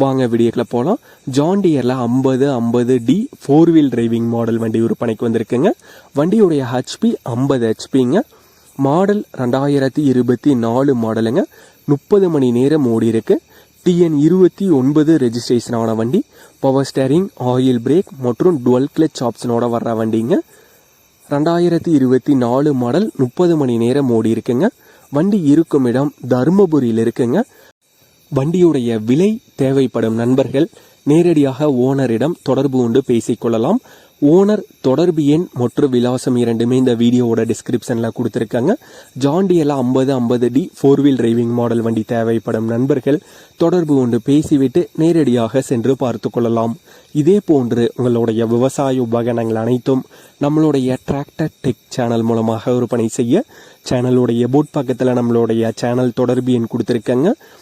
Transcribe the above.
வாங்க வீடியோக்கில் போகலாம் ஜாண்டியரில் ஐம்பது ஐம்பது D four wheel driving model வண்டி விற்பனைக்கு வந்திருக்குங்க. வண்டியுடைய ஹெச்பி ஐம்பது ஹெச்பிங்க மாடல் ரெண்டாயிரத்தி இருபத்தி நாலு மாடலுங்க முப்பது மணி நேரம் ஓடி இருக்கு. டிஎன் இருபத்தி ஒன்பது ரெஜிஸ்ட்ரேஷனான வண்டி. பவர் ஸ்டேரிங் ஆயில் பிரேக் மற்றும் டுவெல் கிளச் ஆப்ஷனோட வர்ற வண்டிங்க. ரெண்டாயிரத்தி இருபத்தி நாலு மாடல் முப்பது மணி நேரம் ஓடி இருக்குங்க. வண்டி இருக்கும் இடம் தருமபுரியில் இருக்குங்க. வண்டியுடைய விலை தேவைப்படும் நண்பர்கள் நேரடியாக ஓனரிடம் தொடர்பு கொண்டு பேசிக்கொள்ளலாம். ஓனர் தொடர்பு எண் மற்றும் விலாசம் இரண்டுமே இந்த வீடியோவோட டிஸ்கிரிப்ஷனில் கொடுத்துருக்காங்க. ஜாண்டியெல்லாம் ஐம்பது ஐம்பது D four wheel driving model வண்டி தேவைப்படும் நண்பர்கள் தொடர்பு கொண்டு பேசிவிட்டு நேரடியாக சென்று பார்த்து கொள்ளலாம். இதே போன்று உங்களுடைய விவசாய உபகரணங்கள் அனைத்தும் நம்மளுடைய டிராக்டர் டெக் சேனல் மூலமாக விற்பனை செய்ய சேனலுடைய போட் பக்கத்தில் நம்மளுடைய சேனல் தொடர்பு எண் கொடுத்துருக்காங்க.